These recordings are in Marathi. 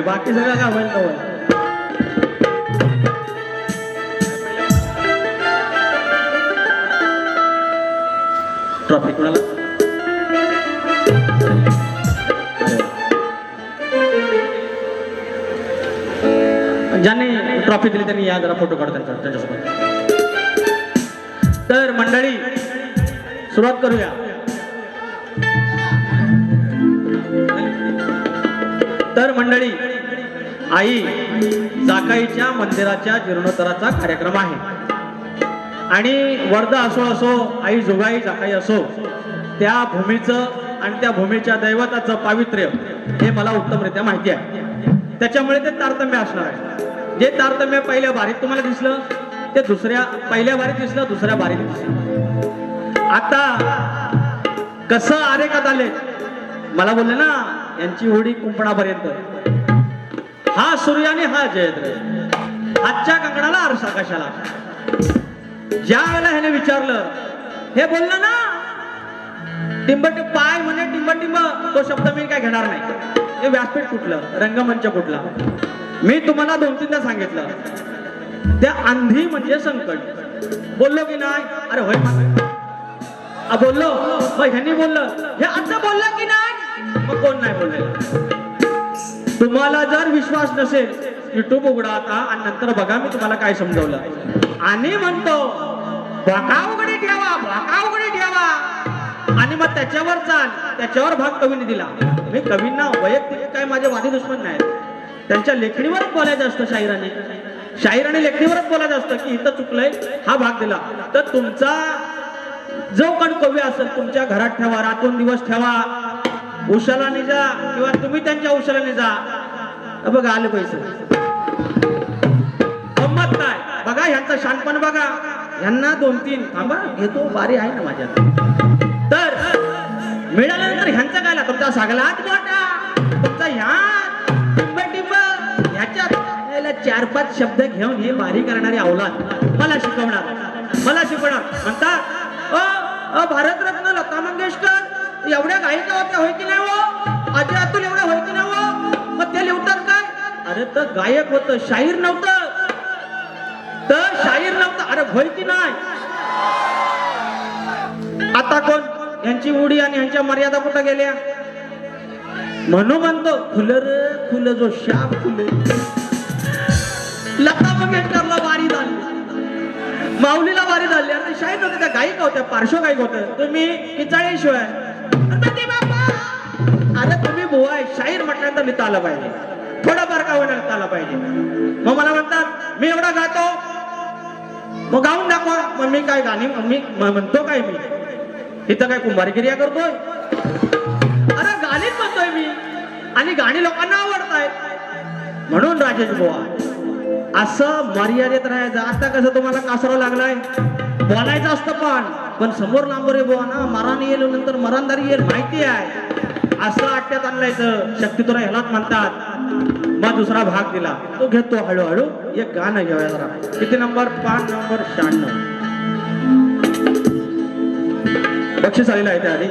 पहिली बाकी सगळं काय होईल ट्रॉफी कुणाला ज्यांनी ट्रॉफी दिली त्यांनी या जरा फोटो काढ त्यांचा त्यांच्यासोबत. तर मंडळी सुरुवात करूया. तर मंडळी आई जाकाईच्या मंदिराच्या जीर्णोत्तराचा कार्यक्रम आहे. आणि वर्धा असो असो आई जोगाई जाकाई असो त्या भूमीचं आणि त्या भूमीच्या दैवताचं पावित्र्य हे मला उत्तमरित्या माहिती आहे. त्याच्यामुळे ते तारतम्य असणार आहे. जे तारतम्य पहिल्या बारीत तुम्हाला दिसलं ते दुसऱ्या पहिल्या बारीत दिसलं दुसऱ्या बारीत दिसलं. आता कसं आरेखात आले? मला बोलले ना यांची होडी कुंपणापर्यंत. हा सूर्य आणि हा जयद्र आजच्या कंकणाला आरसा कशाला? ज्या वेळेला ह्याने विचारलं हे बोललं ना टिंबट पाय म्हणे टिंबटिंब तो शब्द मी काय घेणार नाही. हे व्यासपीठ कुठलं? रंगमंच कुठला? मी तुम्हाला दोन तीनदा सांगितलं. त्या आंधी म्हणजे संकट. बोललो की नाही? अरे होय बोललो. मग ह्यांनी बोललं. हे आता बोललं की नाही? मग कोण नाही बोललेलं? तुम्हाला जर विश्वास नसेल युट्यूब उघडा आता आणि नंतर बघा मी तुम्हाला काय समजवलं. आणि म्हणतो भोका उघडी ठेवा भोका उघडी ठेवा. आणि मग त्याच्यावर चाल त्याच्यावर भाग कवीने दिला. मी कवींना वैयक्तिक काय माझे वादी दुश्मन नाही त्यांच्या लेखणीवरच बोलायचं असतं शाहिराने शाहिराने लेखणीवरच बोलायचं असतं की इथं चुकलंय हा भाग दिला. तर तुमचा जो कोण कवी असेल तुमच्या घरात ठेवा रातून दिवस ठेवा. उशाला जा किंवा तुम्ही त्यांच्या उशाला जा बघा आले पैसे. गंमत काय? बघा ह्यांचं शानपण बघा. ह्यांना दोन तीन. थांबा घेतो बारी आहे ना माझ्यात. तर मिळाल्यानंतर ह्यांचा काय तुमचा सगळ्यात मोठा. तुमचा ह्या टिंब टिंब ह्याच्यात याला चार पाच शब्द घेऊन हे बारी करणारी अवलाद मला शिकवणार. मला शिकवणार. म्हणतात अ, भारतरत्न लता मंगेशकर. एवढ्या गायिका होत्या होय की नाही हो? अजय अतुल एवढ्या होय की नाही हो? मग ते लिहतात काय? अरे तर गायक होत शाहीर नव्हतं. तर शाहीर नव्हतं. अरे होय की नाही? आता कोण? यांची उडी आणि यांच्या मर्यादा कुठं गेल्या? म्हणून म्हणतो फुल रे फुल जो श्याम फुले. लता मंगेशकरला वारी झाली. माऊलीला वारी झाली. आणि शाहीर नव्हते त्या गायिका होत्या पार्श्व गायक होत्या. तुम्ही किचाळेशिवाय. आता अरे तुम्ही बुवा आहे शाहीर म्हटल्यानंतर लिहिता आलं पाहिजे. थोडंफार का होणार लिहिता आलं पाहिजे? मग मला म्हणतात मी एवढा गातो मग गाऊन दाखवा. मग मी काय गाणी मी म्हणतो काय मी? इथं काय कुंभारगिरिया करतोय? अरे गाणीच म्हणतोय मी. आणि गाणी लोकांना आवडताय. म्हणून राजेश बुवा असं मर्यादेत राहायचं. आता कसं तुम्हाला कासरा लागलाय? बोलायचं असतं पण. पण समोर लांबोरे बुवा ना मरण येईल नंतर मरणदारी येईल माहिती आहे. असं आट्यात आणलायचं शक्ती तुला ह्यालाच म्हणतात. मग दुसरा भाग दिला. तो घेतो हळूहळू. एक गाणं घेऊया जरा. किती नंबर? पाच नंबर शहाण्णव. बक्षीस आलेलं आहे त्या आधी.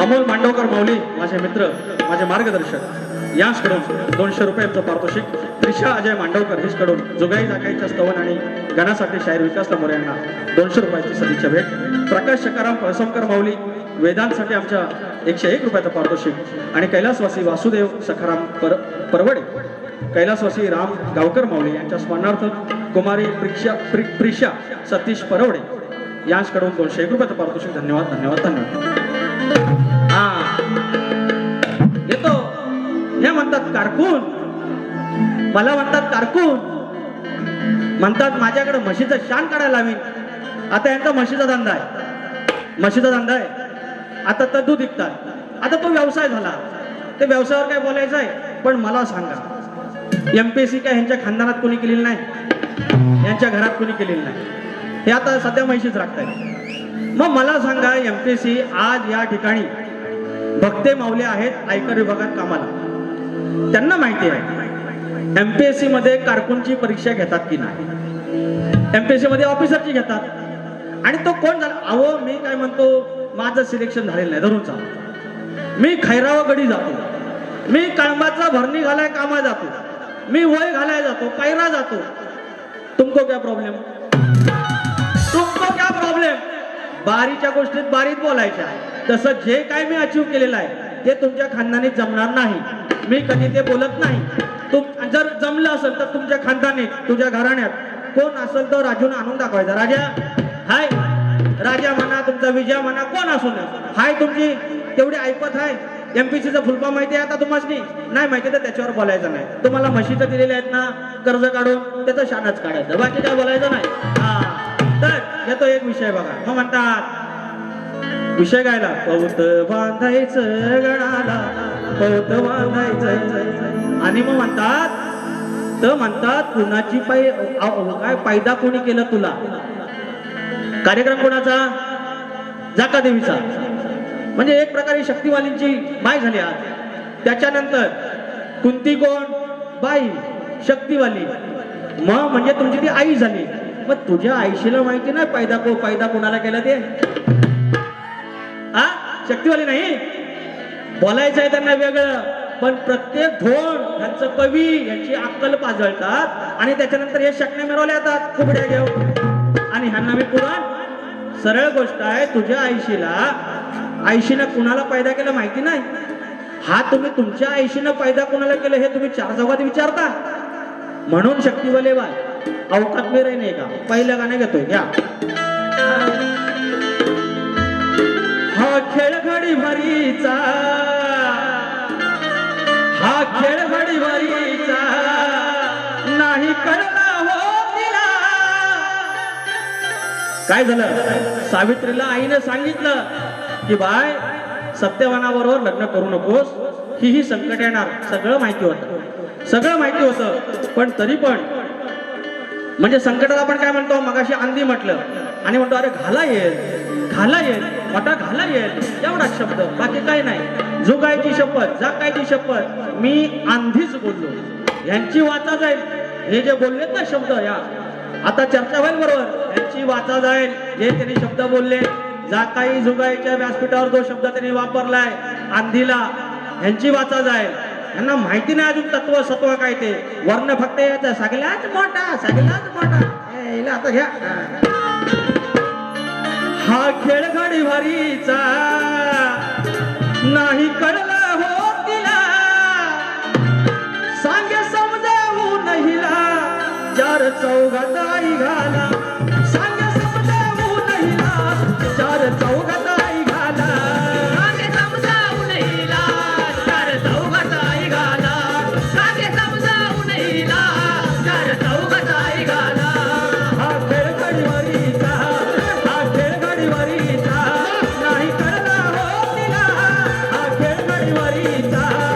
अमोल मांडवकर माऊली माझे मित्र माझे मार्गदर्शक. यांसकडून दोनशे रुपयांचं पारितोषिक त्रिशा अजय मांडवकर हिसकडून जुगाई जागाईच्या स्तवन आणि गणासाठी शाहीर विकास तमोरे यांना दोनशे रुपयाची सदिच्छा भेट. प्रकाश शकाराम पळसमकर माऊली वेदांसाठी आमच्या एकशे एक रुपयाचं पारितोषिक. आणि कैलासवासी वासुदेव सखाराम पर परवडे कैलासवासी राम गावकर माऊली यांच्या स्मरणार्थ कुमारी प्रिक्षा प्रि प्रिशा सतीश परवडे यांच्याकडून दोनशे एक रुपयाचं पारितोषिक. धन्यवाद धन्यवाद धन्यवाद. हा. म्हणतात कारकून? मला म्हणतात कारकून. म्हणतात माझ्याकडे म्हशीचं शान काढायला हवी आता यांचा म्हशीचा धंदा आहे. म्हशीचा धंदा आहे. आता तर दूध विकतात. आता तो व्यवसाय झाला. ते व्यवसायावर काय बोलायचं आहे? पण मला सांगा. एमपीएससी काय ह्यांच्या खानदानात कोणी केलेली नाही? यांच्या घरात कोणी केलेली नाही? हे आता सध्या म्हशीच राखत आहे मग मला सांगा एमपीएससी आज या ठिकाणी भक्ते माऊले आहेत आयकर विभागात कामाला. त्यांना माहिती आहे. एमपीएससी मध्ये कारकूनची परीक्षा घेतात की नाही? एमपीएससी मध्ये ऑफिसरची घेतात. आणि तो कोण झाला? अहो मी काय म्हणतो माझं सिलेक्शन झालेलं नाही. धरून चालू. मी खैरावागडी जातो. मी काळंबाचा भरणी घालाय कामा जातो. मी वय घालाय जातो. पायरा जातो. तुमको क्या प्रॉब्लेम तुमको क्या प्रॉब्लेम बारीच्या गोष्टीत बारीत बोलायच्या. तसं जे काय मी अचीव केलेलं आहे ते तुमच्या खानदानीत जमणार नाही. मी कधी ते बोलत नाही. तुम जर जमलं असेल तर तुमच्या खानदाने तुझ्या घराण्यात. कोण असेल तर राजून आणून दाखवायचा. राजा हाय. राजा म्हणा तुमचा विजय म्हणा कोण असू नये हाय तुमची तेवढी ऐपत आहे एमपीसीचा फुलपा माहिती आहे आता तुम्हाला नाही माहिती तर त्याच्यावर बोलायचं नाही. तुम्हाला म्हशीचं दिलेले आहेत ना कर्ज काढून त्याचं शानच काढायचं. बाकी काय बोलायचं नाही. हा. तर येतो एक विषय बघा. मग म्हणतात विषय गायला. पौत बांधायचं गणाला पौत बांधायचं. आणि मग म्हणतात तर म्हणतात कुणाची पाय काय पायदा कोणी केलं तुला? कार्यक्रम कोणाचा? जाका देवीचा? म्हणजे एक प्रकारे शक्तिवालींची बाई झाली आज. त्याच्यानंतर कुंती कोण? बाई शक्तिवाली. मग म्हणजे तुमची ती आई झाली. मग तुझ्या आईशीला माहिती नाही पैदा को पायदा कोणाला केला ते? हा? शक्तीवाले नाही? बोलायचं आहे त्यांना वेगळं. पण प्रत्येक धोण ह्यांचं कवी यांची अक्कल पाजळतात आणि त्याच्यानंतर हे शकणे मिरवल्या जातात कुबड्या घेऊन. आणि ह्यांना मी पुराण. सरळ गोष्ट आहे तुझ्या आईशीला आईशीनं कुणाला पैदा केलं माहिती नाही. हा तुम्ही तुमच्या आईशीनं पैदा कुणाला केलं हे तुम्ही चार चौघात विचारता. म्हणून शक्तिवाले बाय अवकात मी नाही का पहिलं गाणं घेतोय घ्या. हा खेळ घडी भरीचा हा खेळ घडी भरीचा नाही कळला हो तिला. काय झालं? सावित्रीला आईने सांगितलं की बाय सत्यवानाबरोबर लग्न करू नकोस. ही ही संकट येणार. सगळं माहिती होतं. सगळं माहिती होतं. पण तरी पण म्हणजे संकटाला आपण काय म्हणतो? मगाशी अंधी म्हटलं. आणि म्हणतो अरे घाला येईल. घाला येईल. मोठा घाला येईल. एवढाच शब्द. बाकी काय नाही. जुगायची शपथ जाकायची शपथ मी आंधीच बोललो. यांची वाचा जाईल. हे जे बोललेत ना शब्द या. आता चर्चा होईल बरोबर. यांची वाचा जाईल. जे त्यांनी शब्द बोलले जाकाई जुगाईच्या व्यासपीठावर जो शब्द त्यांनी वापरलाय आंधीला यांची वाचा जाईल. यांना माहिती नाही अजून तत्व सत्व काय ते. वर्ण फक्त यायचं सगळ्याच मोठा सगळ्याच मोठा. आता घ्या. हा खेळ घडी भारीचा नाही कळला हो तिला. सांगे समजावून हिला चार चौघात आई घाला. Sita.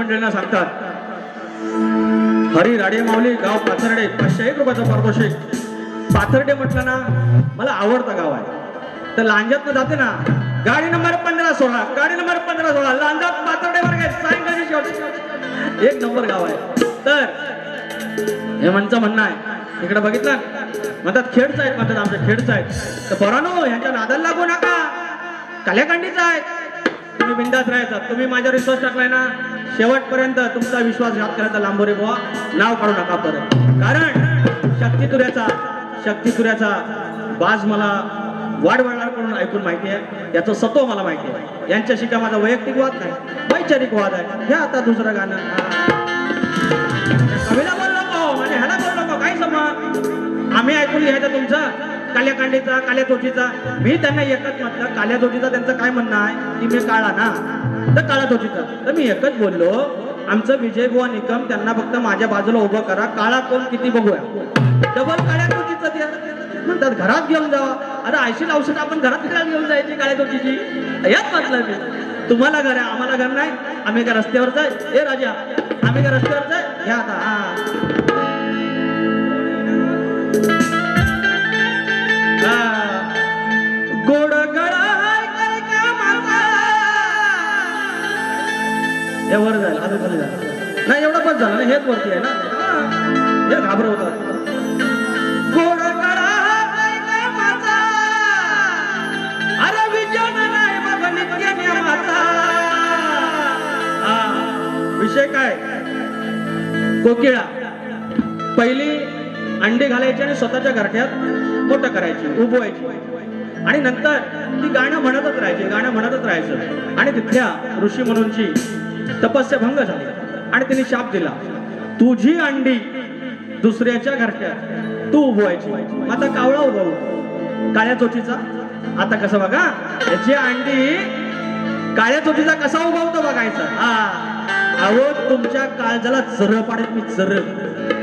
शिष्यमंडळींना सांगतात हरी राडे माऊली गाव पाथर्डे पाचशे एक रुपयाचा पारितोषिक पाथर्डे म्हटलं ना मला आवडतं गाव आहे. तर लांजात जाते ना गाडी नंबर पंधरा सोळा गाडी नंबर पंधरा सोळा लांजात पाथर्डे वर्ग सायंकाळी एक नंबर गाव आहे. तर हे म्हणचं म्हणणं आहे इकडे बघितलं? म्हणतात खेडच आहेत म्हणतात आमच्या खेडच आहेत. तर पोरानो यांच्या नादाला लागू नका. कल्याकांडीचं आहेत. तुम्ही बिंदास राहायचा. तुम्ही माझ्यावर विश्वास टाकलाय ना शेवटपर्यंत तुमचा विश्वास घात करायचा लांबोरे बुवा. नाव काढू नका परत. कारण शक्तितुऱ्याचा तुऱ्याचा तुऱ्याचा बाज मला वाडवडिलांकडून ऐकून माहिती आहे. याचं सत्व मला माहिती आहे. यांच्याशी काय माझा वैयक्तिक वाद नाही वैचारिक वाद आहे. हे आता दुसरं गाणं. कवीला बोल नको म्हणजे ह्याला बोल नको. काही समज आम्ही ऐकून घ्यायचं तुमचं. काल्या कांडीचा काल्या तोचीचा मी त्यांना एकच म्हटलं काल्या तोचीचा त्यांचं काय म्हणणं आहे? की मी काळा ना? तर काळा तोचीचा तर मी एकच बोललो आमचं विजय बुवा निकम त्यांना फक्त माझ्या बाजूला उभं करा. काळा कोण किती बघूया. डबल काळ्या म्हणतात घरात घेऊन जावा अरे आयशील औषध आपण घरात फिरायला घेऊन जायची काळ्या याच म्हटलं मी. तुम्हाला घर आहे आम्हाला घर नाही. आम्ही का रस्त्यावरच आहे हे राजा आम्ही का रस्त्यावरच आहे घ्या आता. हा हा. गोड गळा हे वर जाईल खाली जाईल नाही एवढं पण झालं ना हेच वरती आहे ना? हे. घाबरवतात. गोड गळा अरे नाही नित्य नियमाचा हा. विषय काय? कोकिळा. पहिली अंडी घालायची आणि स्वतःच्या घरट्यात मोठं करायची उभवायची आणि नंतर ती गाणं म्हणतच राहायची गाणं म्हणतच राहायचं. आणि तिथल्या ऋषी म्हणूनची तपस्या भंग झाली. आणि तिने शाप दिला. तुझी अंडी दुसऱ्याच्या घरच्या तू उभवायची आता कावळा उभवू काळ्या चोचीचा? आता कसं बघा? याची अंडी काळ्या चोटीचा कसा उभवतो बघायचं? हा. अहो तुमच्या काळजाला जर पाडेल मी जर.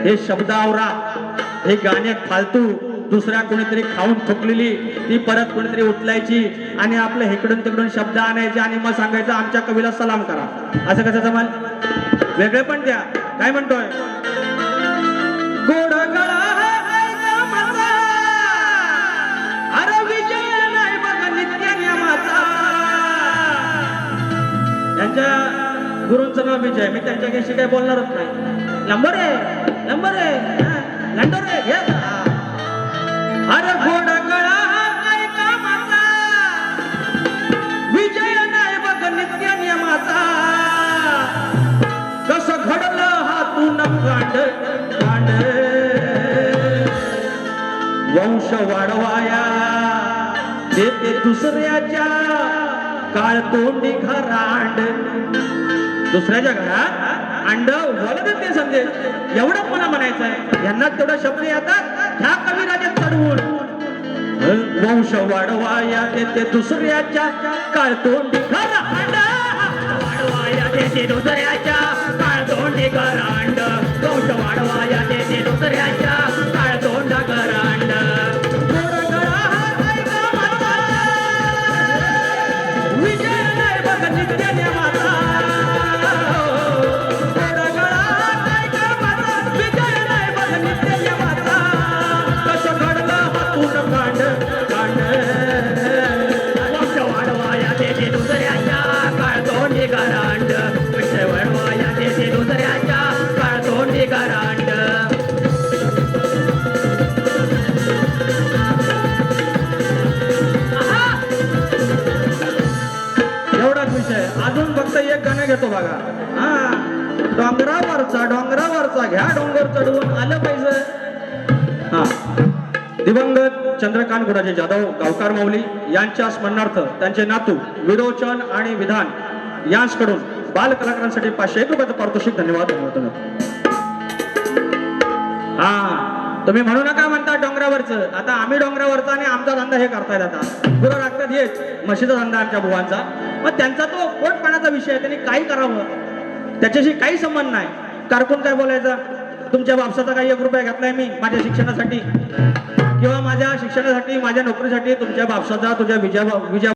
हे शब्द आवरा हे गाण्यात फालतू. दुसऱ्या कोणीतरी खाऊन थुकलेली ती परत कोणीतरी उचलायची आणि आपलं इकडून तिकडून शब्द आणायचे आणि मग सांगायचं आमच्या कवीला सलाम करा. असं कसं जमाल? वेगळे पण द्या. काय म्हणतोय? गोड गळा हाय कामाचा. अरे विजय नाही बघ नित्य नियमाचा त्यांच्या गुरूंचं नाव विजय. मी त्यांच्याशी काही बोलणारच नाही. नंबर आहे नंबर आहे नंबर आहे घे वंश वाढवाया. देते दुसऱ्याच्या काळ तोंडी घरांड. दुसऱ्याच्या घरात अंड वळ ते संदेश एवढं मला म्हणायचं आहे यांना तेवढा शब्द येतात. ह्या कविराजा चढवून. वंश वाढवाया देते दुसऱ्याच्या काळ तोंडी घरांड. वाढवाया देते दुसऱ्याच्या काळ तोंडी घरांड. वंश वाढवाया देते दुसऱ्याच्या डोंगरावरचा घ्या डोंगर चढवून आलं पाहिजे. हा. दिवंगत चंद्रकांत गुडाजी जाधव गावकार माऊली यांच्या स्मरणार्थ त्यांचे नातू विरोचन आणि विधान यांकडून बाल कलाकारांसाठी पाचशे एक रुपयाचं पारितोषिक धन्यवाद हा. तुम्ही म्हणू नका म्हणता डोंगरावरचं. आता आम्ही डोंगरावरचा आणि आमचा धंदा हे करतायत आता. गुरं लागतात हेच म्हशीचा धंदा आमच्या बुवांचा. मग त्यांचा तो पोटपणाचा विषय आहे. त्यांनी काही करावं. त्याच्याशी काही संबंध नाही. कारकून काय बोलायचं? तुमच्या बापसाचा काही एक रुपया घेतलाय मी माझ्या शिक्षणासाठी. किंवा माझ्या शिक्षणासाठी माझ्या नोकरीसाठी तुमच्या बापसाचा तुझ्या विजया विजया